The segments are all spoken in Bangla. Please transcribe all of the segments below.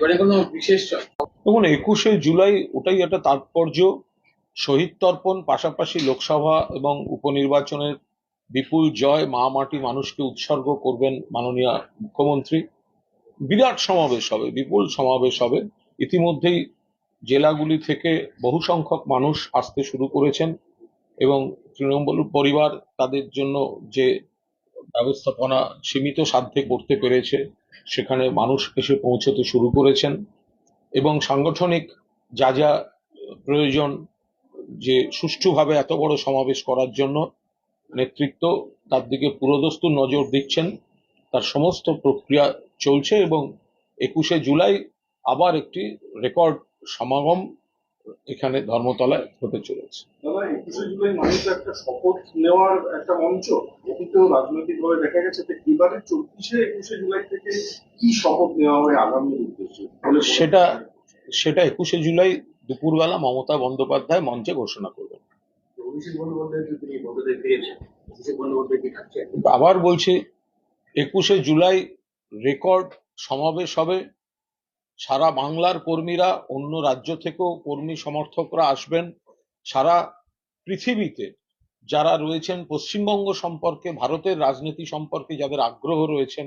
এবারে কোনো বিশেষ দেখুন, একুশে জুলাই ওটাই একটা তাৎপর্য। শহীদ তর্পণ, পাশাপাশি লোকসভা এবং উপনির্বাচনের বিপুল জয় মা মাটি মানুষকে উৎসর্গ করবেন মাননীয় মুখ্যমন্ত্রী। বিরাট সমাবেশ হবে, বিপুল সমাবেশ হবে। ইতিমধ্যেই জেলাগুলি থেকে বহু সংখ্যক মানুষ আসতে শুরু করেছেন এবং তৃণমূল পরিবার তাদের জন্য যে ব্যবস্থাপনা সীমিত সাধ্যে করতে পেরেছে সেখানে মানুষ এসে পৌঁছতে শুরু করেছেন এবং সাংগঠনিক যা যা প্রয়োজন যে সুষ্ঠুভাবে এত বড় সমাবেশ করার জন্য নেতৃত্ব, তার দিকে পুরোদস্তুর নজর দিচ্ছেন। তার সমস্ত প্রক্রিয়া চলছে এবং একুশে জুলাই আবার একটি রেকর্ড সমাগম এখানে ধর্মতলায় হতে চলেছে। দাদা একুশে জুলাই একটা শপথ নেওয়ার একটা মঞ্চ এটি তো রাজনৈতিক ভাবে দেখা গেছে যে এবারে চব্বিশে একুশে জুলাই থেকে কি শপথ নেওয়া হবে আগামী উদ্দেশ্যে? বলে সেটা সেটা একুশে জুলাই দুপুরবেলা মমতা বন্দ্যোপাধ্যায় মঞ্চে ঘোষণা করবেন। আবার বলছি একুশে জুলাই রেকর্ড সমাবেশ হবে সারা বাংলার কর্মীরা, অন্য রাজ্য থেকেও কর্মী সমর্থকরা আসবেন। সারা পৃথিবীতে যারা রয়েছেন, পশ্চিমবঙ্গ সম্পর্কে, ভারতের রাজনীতি সম্পর্কে যাদের আগ্রহ রয়েছেন,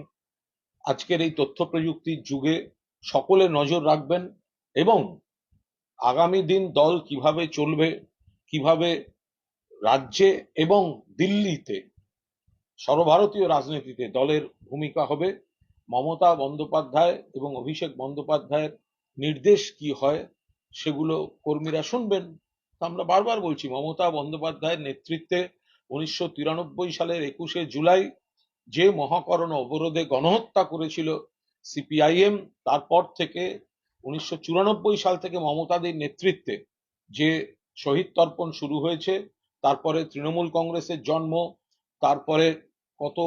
আজকের এই তথ্য প্রযুক্তির যুগে সকলে নজর রাখবেন এবং আগামী দিন দল কীভাবে চলবে, কীভাবে রাজ্যে এবং দিল্লিতে সর্বভারতীয় রাজনীতিতে দলের ভূমিকা হবে মমতা বন্দ্যোপাধ্যায় এবং অভিষেক বন্দ্যোপাধ্যায়ের নির্দেশ কি হয়, সেগুলো কর্মীরা শুনবেন। তা আমরা বারবার বলছি, মমতা বন্দ্যোপাধ্যায়ের নেতৃত্বে উনিশশো তিরানব্বই সালের একুশে জুলাই যে মহাকরণ অবরোধে গণহত্যা করেছিল সিপিআইএম, তারপর থেকে উনিশশো চুরানব্বই সাল থেকে মমতাদের নেতৃত্বে যে শহীদ তর্পণ শুরু হয়েছে, তারপরে তৃণমূল কংগ্রেসের জন্ম, তারপরে কত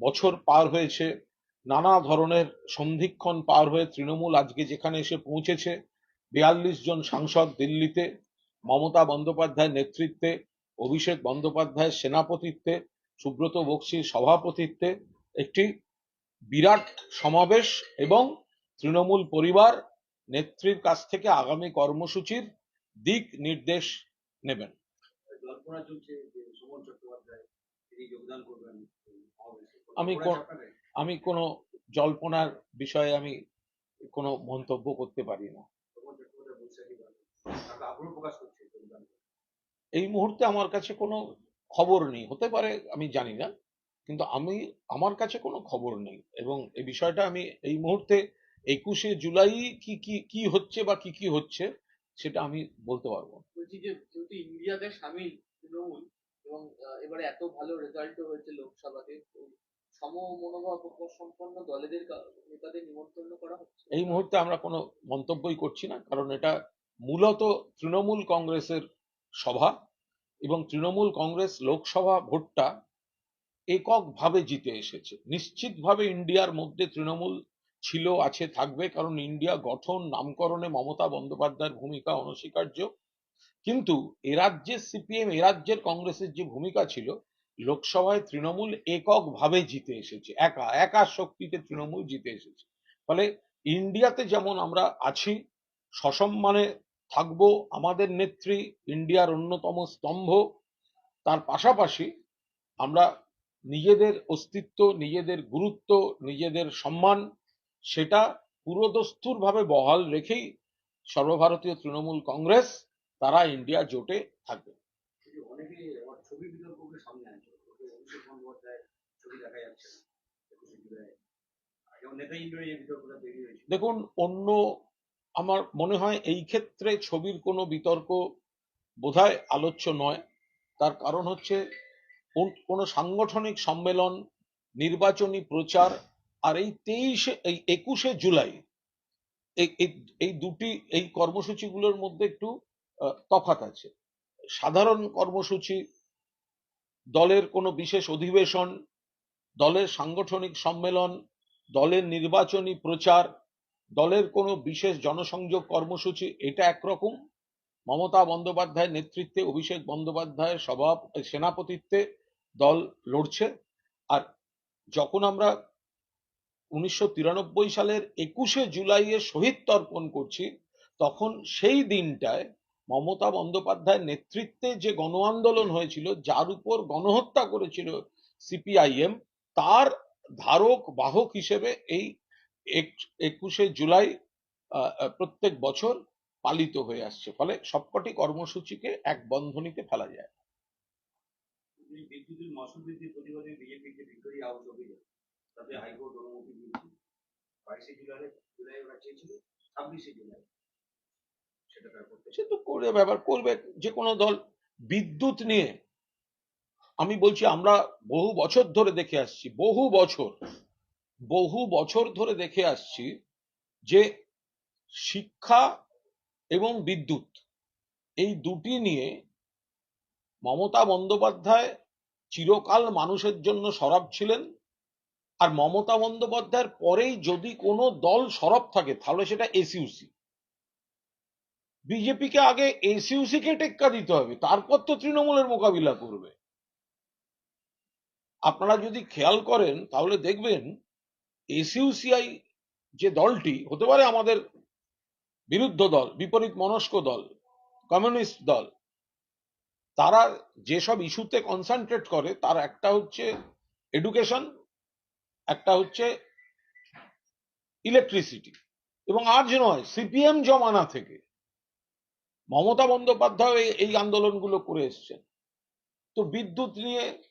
বছর পার হয়েছে নানা ধরনের সন্ধিক্ষণ পার হয়ে তৃণমূল আজকে যেখানে এসে পৌঁছেছে বিয়াল্লিশ জন সাংসদ দিল্লিতে মমতা বন্দ্যোপাধ্যায়ের নেতৃত্বে অভিষেক বন্দ্যোপাধ্যায়ের সেনাপতিত্বে সুব্রত বক্সির সভাপতিত্বে একটি বিরাট সমাবেশ এবং তৃণমূল পরিবার নেত্রীর কাছ থেকে আগামী কর্মসূচির দিক নির্দেশ নেবেন। আমি? আমি কোনো জল্পনার বিষয়ে আমি কোনো মন্তব্য করতে পারি না। এই মুহূর্তে আমার কাছে কোনো খবর নেই হতে পারে, আমি জানি না, কিন্তু আমি, আমার কাছে কোনো খবর নেই এবং এই বিষয়টা আমি এই মুহূর্তে একুশে জুলাই কি কি কি হচ্ছে বা কি কি হচ্ছে সেটা আমি বলতে পারব যেহেতু ইন্ডিয়াতে সামিল তৃণমূল এবং এবারে এত ভালো রেজাল্টও হয়েছে লোকসভাতে এই মুহূর্তে আমরা কোনো মন্তব্যই করছি না, কারণ এটা মূলত তৃণমূল কংগ্রেসের সভা এবং তৃণমূল কংগ্রেস লোকসভা ভোটটা এককভাবে জিতে এসেছে। নিশ্চিতভাবে ইন্ডিয়ার মধ্যে তৃণমূল ছিল, আছে, থাকবে, কারণ ইন্ডিয়া গঠন, নামকরণে মমতা বন্দ্যোপাধ্যায়ের ভূমিকা অনস্বীকার্য। কিন্তু এ সিপিএম, এ রাজ্যের কংগ্রেসের যে ভূমিকা ছিল লোকসভায় তৃণমূল এককভাবে জিতে এসেছে, একা একা শক্তিতে তৃণমূল জিতে এসেছে। ফলে ইন্ডিয়াতে যেমন আমরা আছি, সসম্মানে থাকব আমাদের নেত্রী, ইন্ডিয়ার অন্যতম স্তম্ভ, তার পাশাপাশি আমরা নিজেদের অস্তিত্ব, নিজেদের গুরুত্ব, নিজেদের সম্মান, সেটা পুরোদস্তুর ভাবে বহাল রেখেই সর্বভারতীয় তৃণমূল কংগ্রেস, তারা ইন্ডিয়া জোটে থাকবে। অনেকেই আবার ছবি বিতর্ককে সামনে আনছে। অভিষেক বন্দ্যোপাধ্যায় ছবি দেখা যাচ্ছে একুশে জুলাই। দেখুন, অন্য আমার মনে হয় এই ক্ষেত্রে ছবির কোনো বিতর্ক বোধহয় আলোচ্য নয়। তার কারণ হচ্ছে, কোনো সাংগঠনিক সম্মেলন, নির্বাচনী প্রচার, আর এই তেইশে, এই একুশে জুলাই, এই দুটি, এই কর্মসূচিগুলোর মধ্যে একটু তফাৎ আছে। সাধারণ কর্মসূচি, দলের কোনো বিশেষ অধিবেশন, দলের সাংগঠনিক সম্মেলন, দলের নির্বাচনী প্রচার, দলের কোনো বিশেষ জনসংযোগ কর্মসূচি, এটা একরকম। মমতা বন্দ্যোপাধ্যায়ের নেতৃত্বে, অভিষেক বন্দ্যোপাধ্যায়ের সভা, সেনাপতিত্বে দল লড়ছে। আর যখন আমরা উনিশশো তিরানব্বই সালের একুশে জুলাইয়ে শহীদ তর্পণ করছি, তখন সেই দিনটায় মমতা বন্দ্যোপাধ্যায়ের নেতৃত্বে যে গণ আন্দোলন হয়েছিল, যার উপর গণহত্যা করেছিল সিপিআইএম, তার ধারক বাহক হিসেবে এই একুশে জুলাই প্রত্যেক বছর পালিত হয়ে আসছে। ফলে সবকটি কর্মসূচিকে এক বন্ধনীতে ফেলা যায়। তাতে হাইকোর্ট অনুমতি দিয়েছে। বাইশে জুলাই জুলাই ওরা চেয়েছিল, ছাব্বিশে জুলাই। সে তো করে ব্যাপার করবে। যে কোনো দল বিদ্যুৎ নিয়ে। আমি বলছি, আমরা বহু বছর ধরে দেখে আসছি, বহু বছর বহু বছর ধরে দেখে আসছি যে শিক্ষা এবং বিদ্যুৎ এই দুটি নিয়ে মমতা বন্দ্যোপাধ্যায় চিরকাল মানুষের জন্য সরব ছিলেন। আর মমতা বন্দ্যোপাধ্যায়ের পরেই যদি কোনো দল সরব থাকে, তাহলে সেটা এসইউসি। বিজেপিকে আগে এসইউসি কে টেক্কা দিতে হবে, তারপর তো তৃণমূলের মোকাবিলা করবে। আপনারা যদি খেয়াল করেন, তাহলে দেখবেন এসইউসিআই যে দলটি, হতে পারে আমাদের বিরুদ্ধ দল, বিপরীত মনস্ক দল, কমিউনিস্ট দল, তারা যেসব ইস্যুতে কনসেন্ট্রেট করে, তার একটা হচ্ছে এডুকেশন, একটা হচ্ছে ইলেকট্রিসিটি, এবং আর যে নয়, সিপিএম জমানা থেকে। মমতা বন্দ্যোপাধ্যায় এই- আন্দোলনগুলো করে এসছেন। তো বিদ্যুৎ নিয়ে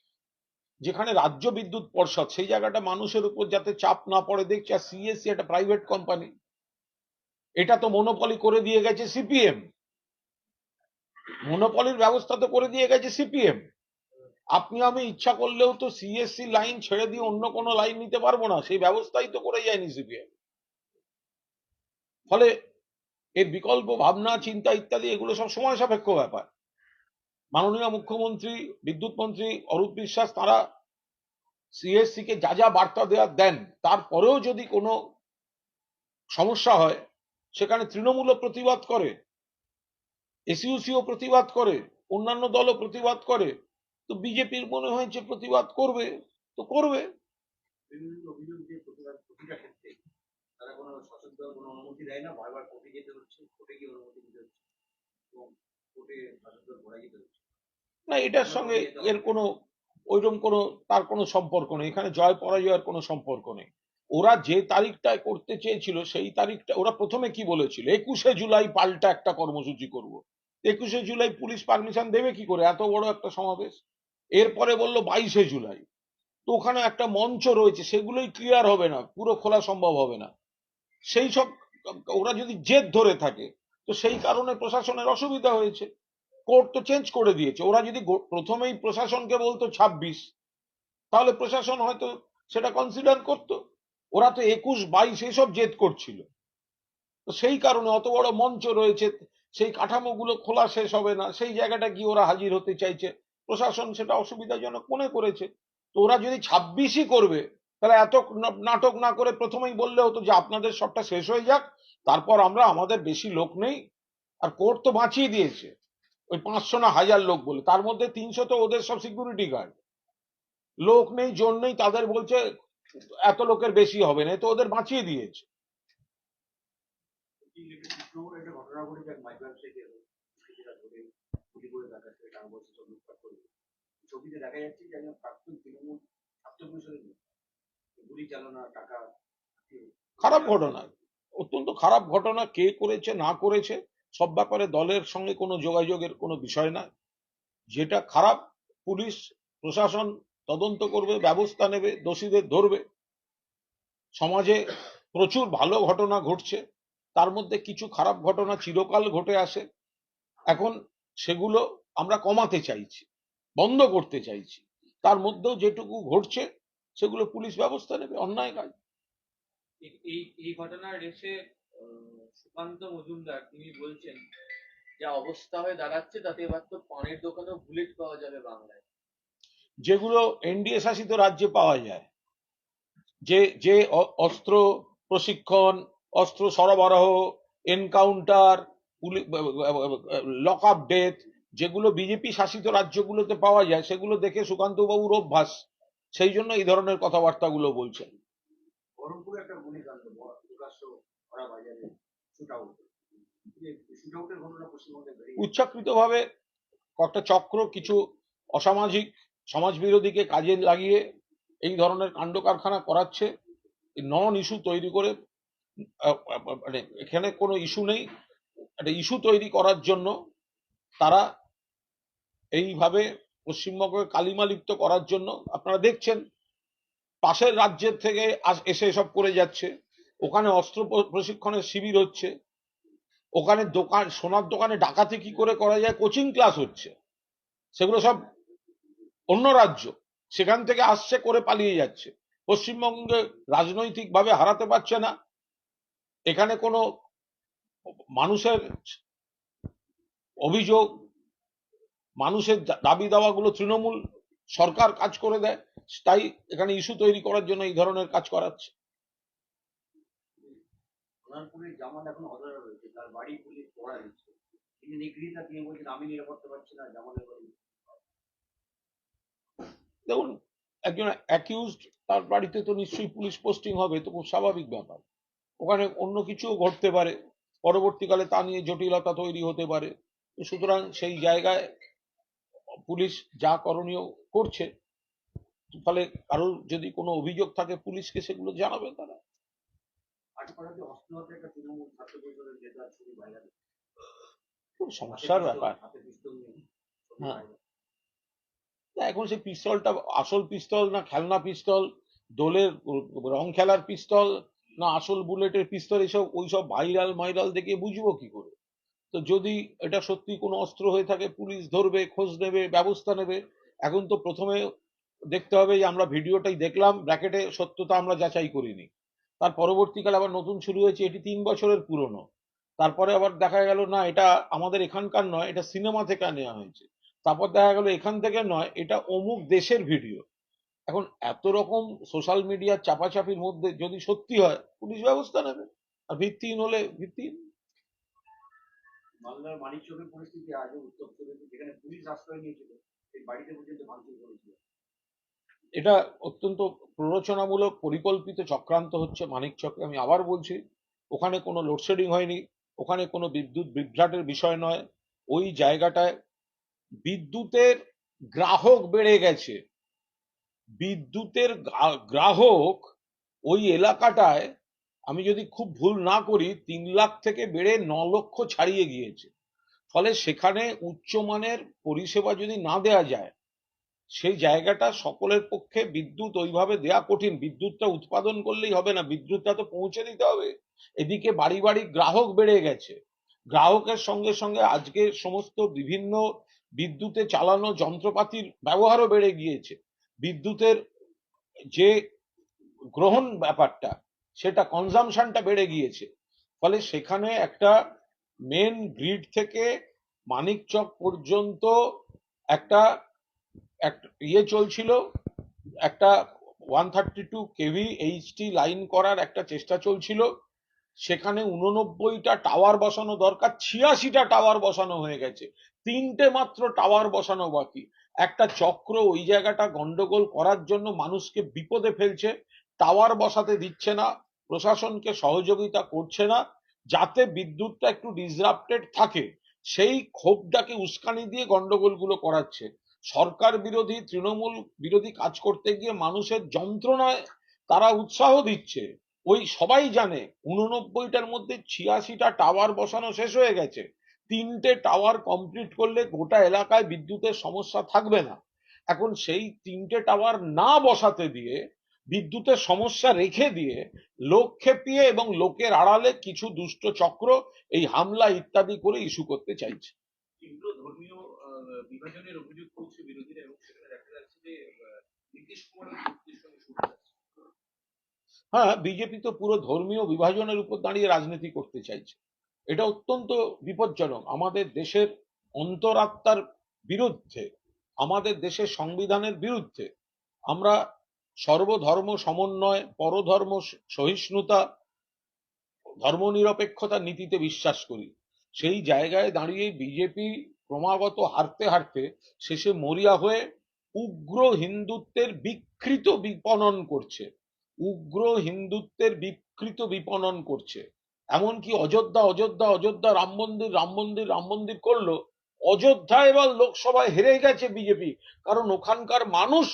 যেখানে রাজ্য বিদ্যুৎ পর্ষদ, সেই জায়গাটা মানুষের উপর যাতে চাপ না পড়ে। দেখছে আর সিএসসি একটা প্রাইভেট কোম্পানি এটা তো মনোপলি করে দিয়ে গেছে সিপিএম মনোপলির ব্যবস্থা তো করে দিয়ে গেছে সিপিএম আপনি, আমি ইচ্ছা করলেও তো সিএসসি লাইন ছেড়ে দিয়ে অন্য কোনো লাইন নিতে পারব না। সেই ব্যবস্থাই তো করে যায়নি সিপিএম ফলে এর বিকল্প ভাবনা, চিন্তা ইত্যাদি, এগুলো সব সময় সাপেক্ষ ব্যাপার। মাননীয় মুখ্যমন্ত্রী, বিদ্যুৎ মন্ত্রী অরূপ বিশ্বাস, তারা সিএসসি কে যা যা বার্তা দেওয়া দেন, তারপরেও যদি কোনো সমস্যা হয়, সেখানে তৃণমূলও প্রতিবাদ করে এসইউসিও প্রতিবাদ করে, অন্যান্য দলও প্রতিবাদ করে, তো বিজেপির মনে হয়েছে প্রতিবাদ করবে, তো করবে বিভিন্ন অভিযোগ যে প্রতিবাদ প্রতিটা ক্ষেত্রে তারা কোনো শাসক দল কোনো অনুমতি দেয় না বারবার কোর্টে যেতে হচ্ছে কোর্টে গিয়ে অনুমতি দিতে হচ্ছে এবং কোর্টে শাসক দল ঘোরা যেতে হচ্ছে। না এটার সঙ্গে এর কোনো ওইরকম কোনো তার কোনো সম্পর্ক নেই এখানে জয় পরাজয়ের কোনো সম্পর্ক নেই। ওরা যে তারিখটায় করতে চেয়েছিল সেই তারিখটা ওরা প্রথমে কি বলেছিল? একুশে জুলাই পাল্টা একটা কর্মসূচি করব। একুশে জুলাই পুলিশ পারমিশন দেবে কি করে? এত বড় একটা সমাবেশ? এরপরে বলল বাইশে জুলাই। তো ওখানে একটা মঞ্চ রয়েছে সেগুলোই ক্লিয়ার হবে না পুরো খোলা সম্ভব হবে না। সেই সব ওরা যদি জেদ ধরে থাকে, তো সেই কারণে প্রশাসনের অসুবিধা হয়েছে। কোর্ট তো চেঞ্জ করে দিয়েছে। ওরা যদি প্রথমেই প্রশাসনকে বলতো ছাব্বিশ, তাহলে প্রশাসন হয়তো সেটা কনসিডার করতো। ওরা তো একুশ, বাইশ এসব জেদ করছিল। তো সেই কারণে অত বড় মঞ্চ রয়েছে, সেই কাঠামোগুলো খোলা শেষ হবে না। সেই জায়গাটা কি ওরা হাজির হতে চাইছে? প্রশাসন সেটা অসুবিধাজনক মনে করেছে। তো ওরা যদি ছাব্বিশই করবে তাহলে এত নাটক না করে প্রথমেই বললে হতো যে আপনাদের সবটা শেষ হয়ে যাক, তারপর আমরা আমাদের বেশি লোক নেই। আর কোর্ট তো বাঁচিয়ে দিয়েছে। ওই পাঁচশো না হাজার লোক বলে। তার মধ্যে তিনশো তো ওদের সব সিকিউরিটি গার্ড লোক নেই, জোর নেই, তাদের বলছে এত লোকের বেশি হবে না তো ওদের বাঁচিয়ে দিয়েছে। ছবিতে দেখা যাচ্ছে যে একজন প্রাক্তন তৃণমূল ছাত্র পরিষদের লোক। গুলি চালানো টাকা খারাপ ঘটনা। অত্যন্ত খারাপ ঘটনা। কে করেছে, না করেছে, সব ব্যাপারে দলের সঙ্গে কোনো যোগাযোগের কোনো বিষয় না। যেটা খারাপ, পুলিশ, প্রশাসন তদন্ত করবে, ব্যবস্থা নেবে, দোষীদের ধরবে। সমাজে প্রচুর ভালো ঘটনা ঘটছে। তার মধ্যে কিছু খারাপ ঘটনা চিরকাল ঘটে আসে। এখন সেগুলো আমরা কমাতে চাইছি, বন্ধ করতে চাইছি। তার মধ্যেও যেটুকু ঘটছে সেগুলো পুলিশ ব্যবস্থা নেবে অন্যায় কাজ। এই- এই ঘটনার রেশে সুকান্ত মজুমদার তিনি বলছেন যা অবস্থা হয়ে দাঁড়াচ্ছে তাতে এবার তো পানের দোকানেও বুলেট পাওয়া যাবে বাংলায়। যেগুলো এনডিএ শাসিত রাজ্যে পাওয়া যায়। যে যে অস্ত্র প্রশিক্ষণ অস্ত্র সরবরাহ এনকাউন্টার লক আপ ডেথ যেগুলো বিজেপি শাসিত রাজ্যগুলোতে পাওয়া যায় সেগুলো দেখে সুকান্ত বাবুর অভ্যাস। সেই জন্য এই ধরনের কথাবার্তাগুলো বলছেন। বহরমপুরে একটা গুলিকাণ্ড ব- প্রকাশ্য করা বাজারে শুট আউট শুট আউটের ঘটনা পশ্চিমবঙ্গে বেড়ে উচ্ছাকৃতভাবে কয়েকটা চক্র কিছু অসামাজিক সমাজ বিরোধীকে কাজে লাগিয়ে এই ধরনের কাণ্ড কারখানা করাচ্ছে নন ইস্যু তৈরি করে মানে এখানে কোনো ইস্যু নেই। একটা ইস্যু তৈরি করার জন্য তারা এইভাবে পশ্চিমবঙ্গকে কালিমালিপ্ত করার জন্য আপনারা দেখছেন, পাশের রাজ্যের থেকে এসে এসব করে যাচ্ছে। ওখানে অস্ত্র প্রশিক্ষণের শিবির হচ্ছে। ওখানে দোকান, সোনার দোকানে ডাকাতি কি করে করা যায়, কোচিং ক্লাস হচ্ছে। সেগুলো সব অন্য রাজ্য, সেখান থেকে আসছে, করে পালিয়ে যাচ্ছে। পশ্চিমবঙ্গে রাজনৈতিকভাবে হারাতে পারছে না। এখানে কোনো মানুষের অভিযোগ মানুষের দাবি দাওয়াগুলো তৃণমূল সরকার কাজ করে দেয় তাই এখানে ইস্যু তৈরি করার জন্য এই ধরনের কাজ করাচ্ছে। দেখুন একজন অ্যাকিউজড তার বাড়িতে তো নিশ্চয়ই পুলিশ পোস্টিং হবে তো খুব স্বাভাবিক ব্যাপার। ওখানে অন্য কিছুও ঘটতে পারে পরবর্তীকালে তা নিয়ে জটিলতা তৈরি হতে পারে। সুতরাং সেই জায়গায় পুলিশ যা করণীয় করছে ফলে কারোর যদি কোনো অভিযোগ থাকে পুলিশকে সেগুলো জানাবে তারা। খুব সমস্যার ব্যাপার। হ্যাঁ। এখন সেই পিস্তলটা আসল পিস্তল না খেলনা পিস্তল দোলের রং খেলার পিস্তল না আসল বুলেটের পিস্তল এসব ওইসব ভাইরাল মাইরাল দেখে বুঝব কি করে? তো যদি এটা সত্যি কোনো অস্ত্র হয়ে থাকে, পুলিশ ধরবে, খোঁজ নেবে, ব্যবস্থা নেবে, এখন তো প্রথমে দেখতে হবে যে আমরা ভিডিওটাই দেখলাম, ব্র্যাকেটে সত্যতা আমরা যাচাই করিনি। তার পরবর্তীকালে আবার নতুন শুরু হয়েছে, এটি তিন বছরের পুরনো। তারপরে আবার দেখা গেল, না, এটা আমাদের এখানকার নয়, এটা সিনেমা থেকে নেওয়া হয়েছে। তারপর দেখা গেল, এখান থেকে নয়, এটা অমুক দেশের ভিডিও। এখন এত রকম সোশ্যাল মিডিয়ার চাপাচাপির মধ্যে যদি সত্যি হয়, পুলিশ ব্যবস্থা নেবে। আর ভিত্তিহীন হলে ভিত্তিহীন। বাংলার মানিকচকের পরিস্থিতি আজও উত্তপ্ত রয়েছে যেখানে পুলিশ আশ্রয় নিয়েছিল, সেই বাড়িতে পর্যন্ত ভাঙচুর করেছিল। এটা অত্যন্ত প্ররোচনামূলক, পরিকল্পিত চক্রান্ত হচ্ছে মানিক চক্রে আমি আবার বলছি, ওখানে কোনো লোডশেডিং হয়নি, ওখানে কোনো বিদ্যুৎ বিভ্রাটের বিষয় নয়। ওই জায়গাটায় বিদ্যুতের গ্রাহক বেড়ে গেছে। বিদ্যুতের গ্রাহক ওই এলাকাটায় আমি যদি খুব ভুল না করি, তিন লাখ থেকে বেড়ে ন লক্ষ ছাড়িয়ে গিয়েছে। ফলে সেখানে উচ্চমানের পরিষেবা যদি না দেয়া যায়, সেই জায়গাটা সকলের পক্ষে বিদ্যুৎ ওইভাবে দেয়া কঠিন। বিদ্যুৎটা উৎপাদন করলেই হবে না, বিদ্যুৎটা তো পৌঁছে দিতে হবে। এদিকে বাড়ি বাড়ি গ্রাহক বেড়ে গেছে। গ্রাহকের সঙ্গে সঙ্গে আজকে সমস্ত বিভিন্ন বিদ্যুতে চালানো যন্ত্রপাতির ব্যবহারও বেড়ে গিয়েছে। বিদ্যুতের যে গ্রহণ ব্যাপারটা সেটা কনজামশনটা বেড়ে গিয়েছে। ফলে সেখানে একটা মেন গ্রিড থেকে মানিকচক পর্যন্ত একটা ইয়ে চলছিল, একটা one thirty two KV HT line করার একটা চেষ্টা চলছিল। সেখানে উননব্বইটা টাওয়ার বসানো দরকার, ছিয়াশিটা টাওয়ার বসানো হয়ে গেছে। তিনটে মাত্র টাওয়ার বসানো বাকি। একটা চক্র ওই জায়গাটা গন্ডগোল করার জন্য মানুষকে বিপদে ফেলছে টাওয়ার বসাতে দিচ্ছে না। প্রশাসনকে সহযোগিতা করছে না, যাতে বিদ্যুৎটা একটু ডিসরাপ্টেড থাকে, সেই ক্ষোভটাকে উস্কানি দিয়ে গন্ডগোলগুলো করাচ্ছে। সরকার বিরোধী, তৃণমূল বিরোধী কাজ করতে গিয়ে মানুষের যন্ত্রণায় তারা উৎসাহ দিচ্ছে। ওই সবাই জানে, উননব্বইটার মধ্যে ছিয়াশিটা টাওয়ার বসানো শেষ হয়ে গেছে। তিনটে টাওয়ার কমপ্লিট করলে গোটা এলাকায় বিদ্যুতের সমস্যা থাকবে না। এখন সেই তিনটে টাওয়ার না বসাতে দিয়ে বিদ্যুতের সমস্যা রেখে দিয়ে লোক খেপিয়ে এবং লোকের আড়ালে কিছু দুষ্ট চক্র এই হামলা ইত্যাদি করে ইস্যু করতে চাইছে। তীব্র ধর্মীয় বিভাজনের অভিযোগ করছে বিরোধীরা এবং সেখানে দেখা যাচ্ছে যে নীতিশ কুমারের সঙ্গে শুরু হ্যাঁ বিজেপি তো পুরো ধর্মীয় বিভাজনের উপর দাঁড়িয়ে রাজনীতি করতে চাইছে। এটা অত্যন্ত বিপজ্জনক। আমাদের দেশের অন্তরাত্মার বিরুদ্ধে আমাদের দেশের সংবিধানের বিরুদ্ধে আমরা সর্বধর্ম সমন্বয়, পরধর্ম সহিষ্ণুতা ধর্মনিরপেক্ষতার নীতিতে বিশ্বাস করি। সেই জায়গায় দাঁড়িয়ে বিজেপি ক্রমাগত হারতে হারতে শেষে মরিয়া হয়ে উগ্র হিন্দুত্বের বিকৃত বিপণন করছে। উগ্র হিন্দুত্বের বিকৃত বিপণন করছে। এমনকি অযোধ্যা অযোধ্যা অযোধ্যা, রাম মন্দির রাম মন্দির রাম মন্দির করল। অযোধ্যা এবার লোকসভায় হেরে গেছে বিজেপি। কারণ ওখানকার মানুষ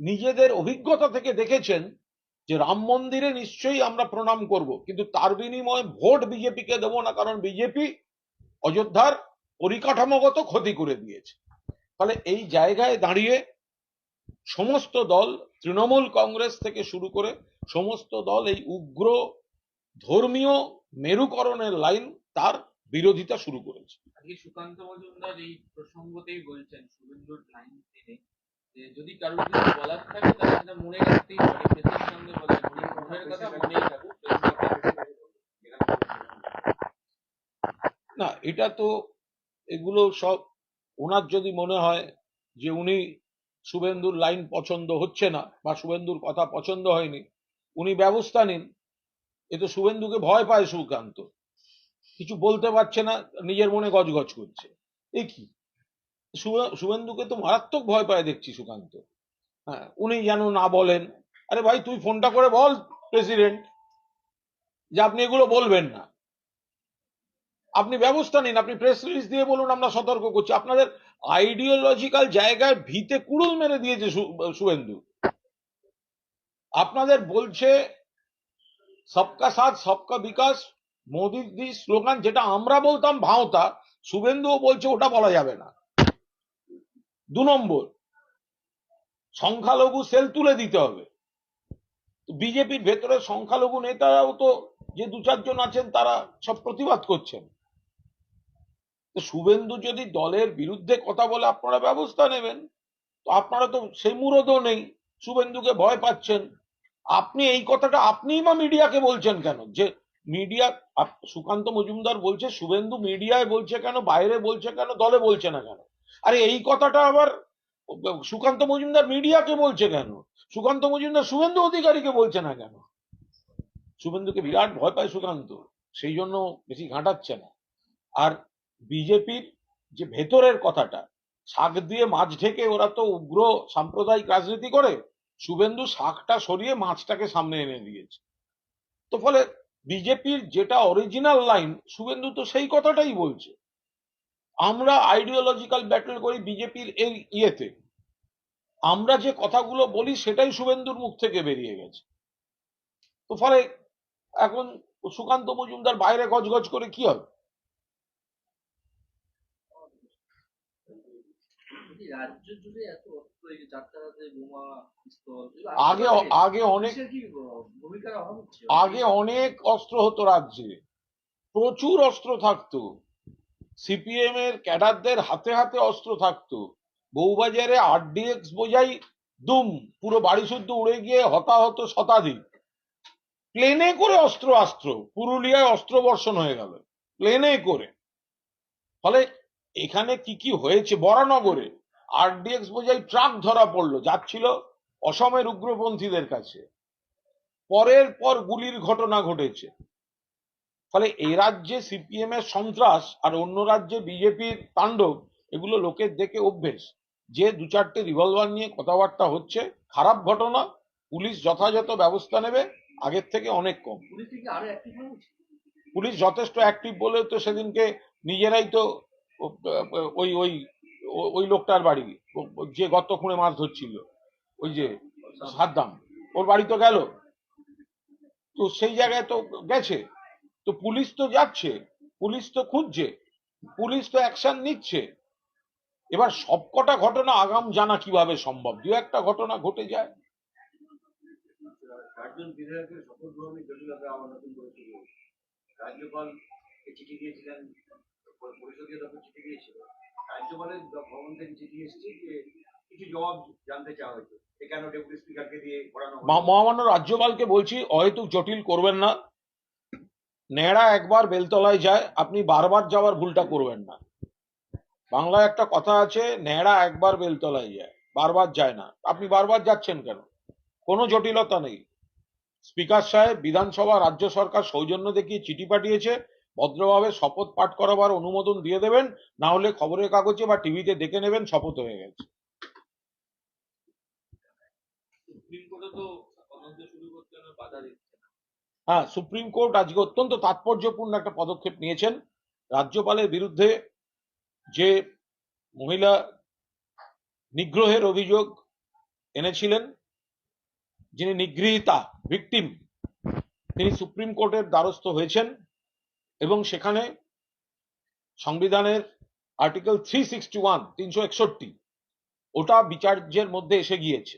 নিজেদের অভিজ্ঞতা থেকে দেখেছেন যে রাম মন্দিরে নিশ্চয়ই আমরা প্রণাম করব। কিন্তু তার বিনিময়ে ভোট বিজেপিকে দেবো না, কারণ বিজেপি অযোধ্যার পরিকাঠামোগত ক্ষতি করে দিয়েছে। ফলে এই জায়গায় দাঁড়িয়ে সমস্ত দল, তৃণমূল কংগ্রেস থেকে শুরু করে সমস্ত দল এই উগ্র ধর্মীয় মেরুকরণের লাইন তার বিরোধিতা শুরু করেছে। সুকান্ত মজুমদার এই প্রসঙ্গতেই বলছেন, শুভেন্দুর লাইন যে যদি কারোর কিছু বলার থাকে, তাহলে সেটা মনে রাখতেই পারে প্রেসের সামনে বলে মনে মনের কথা মনেই থাকুক না, এটা তো এগুলো সব ওনার যদি মনে হয় যে উনি শুভেন্দুর লাইন পছন্দ হচ্ছে না বা শুভেন্দুর কথা পছন্দ হয়নি, উনি ব্যবস্থা নিন। এ তো শুভেন্দুকে ভয় পায় সুকান্ত। কিছু বলতে পারছে না, নিজের মনে গজগজ করছে। এ কি? শুভেন্দুকে তো মারাত্মক ভয় পায় দেখছি সুকান্ত। হ্যাঁ উনি যেন না বলেন। আরে ভাই, তুই ফোনটা করে বল, প্রেসিডেন্ট। যে আপনি এগুলো বলবেন না। আপনি ব্যবস্থা নিন, আপনি প্রেস রিলিজ দিয়ে বলুন, আমরা সতর্ক করছি। আপনাদের আইডিওলজিক্যাল জায়গায় ভিতে কুড়ুল মেরে দিয়েছে শুভেন্দু। আপনাদের বলছে, সবকা সাথ, সবকা বিকাশ। মোদির স্লোগান, যেটা আমরা বলতাম ভাওতা, শুভেন্দুও বলছে, ওটা বলা যাবে না। দু নম্বর, সংখ্যালঘু সেল তুলে দিতে হবে। বিজেপির ভেতরে সংখ্যালঘু নেতারাও তো যে দু চারজন আছেন, তারা সব প্রতিবাদ করছেন। শুভেন্দু যদি দলের বিরুদ্ধে কথা বলে, আপনারা ব্যবস্থা নেবেন। তো আপনারা তো সেই মুরদও নেই, শুভেন্দুকে ভয় পাচ্ছেন। আপনি এই কথাটা আপনিই বা মিডিয়াকে বলছেন কেন? যে মিডিয়া সুকান্ত মজুমদার বলছে, শুভেন্দু মিডিয়ায় বলছে কেন, বাইরে বলছে কেন, দলে বলছে না কেন? আরে এই কথাটা আবার সুকান্ত মজুমদার মিডিয়াকে বলছে কেন? সুকান্ত মজুমদার শুভেন্দু অধিকারীকে বলছে না কেন? শুভেন্দুকে বিরাট ভয় পায় সুকান্ত, সেই জন্য বেশি ঘাঁটাচ্ছে না। আর বিজেপির যে ভেতরের কথাটা, শাক দিয়ে মাছ ঢেকে ওরা তো উগ্র সাম্প্রদায়িক রাজনীতি করে, শুভেন্দু শাকটা সরিয়ে মাছটাকে সামনে এনে দিয়েছে। তো ফলে বিজেপির যেটা অরিজিনাল লাইন শুভেন্দু তো সেই কথাটাই বলছে। আমরা আইডিওলজিক্যাল ব্যাটল করি বিজেপির এই ইয়েতে। আমরা যে কথাগুলো বলি সেটাই শুভেন্দুর মুখ থেকে বেরিয়ে গেছে। তো ফলে এখন সুকান্ত মজুমদার বাইরে গজগজ করে কি হবে? আগে আগে অনেক আগে অনেক অস্ত্র হতো রাজ্যে। প্রচুর অস্ত্র থাকতো। সিপিএম এর ক্যাডারদের হাতে হাতে অস্ত্র থাকতো। বউবাজারে আরডিএক্স বোঝাই দুম, পুরো বাড়ি শুদ্ধ উড়ে গিয়ে হতাহত শতাধিক। প্লেনে করে অস্ত্র আসত্র, পুরুলিয়ায় অস্ত্র বর্ষণ হয়ে গেল। প্লেনে করে। ফলে এখানে কি কি হয়েছে? বরানগরে আরডিএক্স বোঝাই ট্রাক ধরা পড়ল, যাচ্ছিল অসমের উগ্রপন্থীদের কাছে। পরের পর গুলির ঘটনা ঘটেছে। ফলে এই রাজ্যে সিপিএম এর সন্ত্রাস আর অন্য রাজ্যে বিজেপির তাণ্ডব এগুলো লোকের দেখে অভ্যেস। যে দু চারটে রিভলভার নিয়ে কথাবার্তা হচ্ছে খারাপ ঘটনা পুলিশ যথাযথ ব্যবস্থা নেবে আগের থেকে অনেক কম। পুলিশ যথেষ্ট অ্যাক্টিভ বলে তো সেদিনকে নিজেরাই তো ওই ওই ওই লোকটার বাড়ি যে গত খুঁড়ে মাছ ধরছিল ওই যে সাদ্দাম। ওর বাড়ি তো গেল। তো সেই জায়গায় তো গেছে। তো পুলিশ তো যাচ্ছে পুলিশ তো খুঁজছে পুলিশ তো অ্যাকশন নিচ্ছে। এবার সবকটা ঘটনা আগাম জানা কীভাবে সম্ভব? দু একটা ঘটনা ঘটে যায়। চারজন বিধায়কের শপথ গ্রহণের জটিলতা আবার নতুন করে শুরু রাজ্যপাল চিঠি দিয়েছিলেন প- পরিষদীয় দপ্তর চিঠি দিয়েছিল। রাজ্যপালের ভবন থেকে চিঠি এসেছে যে কিছু জবাব জানতে চাওয়া হয়েছে। মহামান্য রাজ্যপালকে বলছি অহেতুক জটিল করবেন না। ন্যাড়া একবার বেলতলায় যায়, আপনি বারবার যাওয়ার ভুলটা করবেন না। বাংলায় একটা কথা আছে, ন্যাড়া একবার বেলতলায় যায়, বারবার যায় না। আপনি বারবার যাচ্ছেন কেন? কোনো জটিলতা নেই। স্পিকার সাহেব, বিধানসভা, রাজ্য সরকার সৌজন্য দেখিয়ে চিঠি পাঠিয়েছে, ভদ্রভাবে শপথ পাঠ করাবার অনুমোদন দিয়ে দেবেন, না হলে খবরের কাগজে বা টিভিতে দেখে নেবেন শপথ হয়ে গেছে। সুপ্রিম কোর্টে তো তদন্ত শুরু করতে বাধা দিচ্ছে হ্যাঁ সুপ্রিম কোর্ট আজকে অত্যন্ত তাৎপর্যপূর্ণ একটা পদক্ষেপ নিয়েছেন। রাজ্যপালের বিরুদ্ধে যে মহিলা নিগ্রহের অভিযোগ এনেছিলেন, যিনি নিগৃহীতা ভিকটিম তিনি সুপ্রিম কোর্টের দ্বারস্থ হয়েছেন এবং সেখানে সংবিধানের আর্টিকেল থ্রি সিক্সটি ওয়ান তিনশো একষট্টি, ওটা বিচার্যের মধ্যে এসে গিয়েছে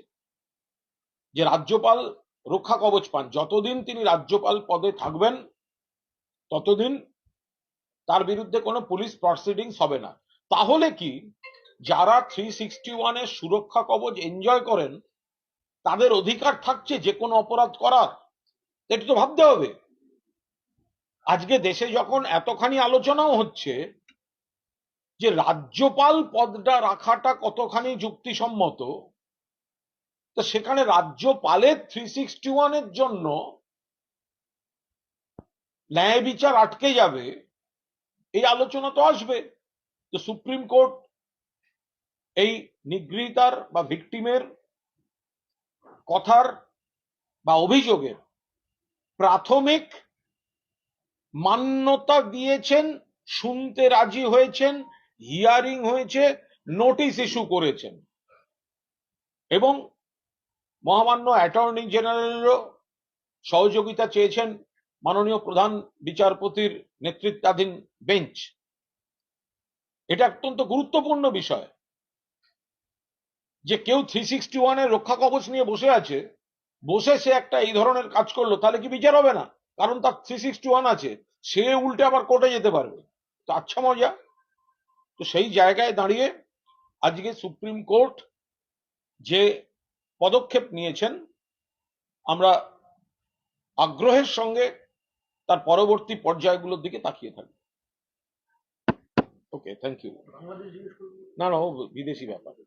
যে রাজ্যপাল রক্ষা কবচ পান। যতদিন তিনি রাজ্যপাল পদে থাকবেন, ততদিন তার বিরুদ্ধে কোনো পুলিশ প্রসিডিংস হবে না। তাহলে কি যারা থ্রি সিক্সটি ওয়ানের সুরক্ষা কবচ এনজয় করেন, তাদের অধিকার থাকছে যে কোনো অপরাধ করার? এটা তো ভাবতে হবে। আজকে দেশে যখন এতখানি আলোচনাও হচ্ছে যে রাজ্যপাল পদটা রাখাটা কতখানি যুক্তিসম্মত তো সেখানে রাজ্যপালের থ্রি সিক্সটি ওয়ানের জন্য ন্যায় বিচার আটকে যাবে, এই আলোচনা তো আসবে। তো সুপ্রিম কোর্ট এই নিগৃহীতার বা ভিকটিমের কথার বা অভিযোগের প্রাথমিক মান্যতা দিয়েছেন, শুনতে রাজি হয়েছেন, হিয়ারিং হয়েছে, নোটিশ ইস্যু করেছেন। এবং মহামান্য অ্যাটর্নি জেনারেলেরও সহযোগিতা চেয়েছেন মাননীয় প্রধান বিচারপতির নেতৃত্বাধীন বেঞ্চ। এটা অত্যন্ত গুরুত্বপূর্ণ বিষয় যে কেউ থ্রি সিক্সটি ওয়ানের রক্ষা কবচ নিয়ে বসে আছে, বসে সে একটা এই ধরনের কাজ করল, তাহলে কি বিচার হবে না? কারণ তার থ্রি সিক্সটি ওয়ান আছে, সে উল্টে আবার কোর্টে যেতে পারবে। তো আচ্ছা মজা। তো সেই জায়গায় দাঁড়িয়ে আজকে সুপ্রিম কোর্ট যে পদক্ষেপ নিয়েছেন। আমরা আগ্রহের সঙ্গে তার পরবর্তী পর্যায়গুলোর দিকে তাকিয়ে থাকি ওকে থ্যাংক ইউ না না বিদেশি ব্যাপারে।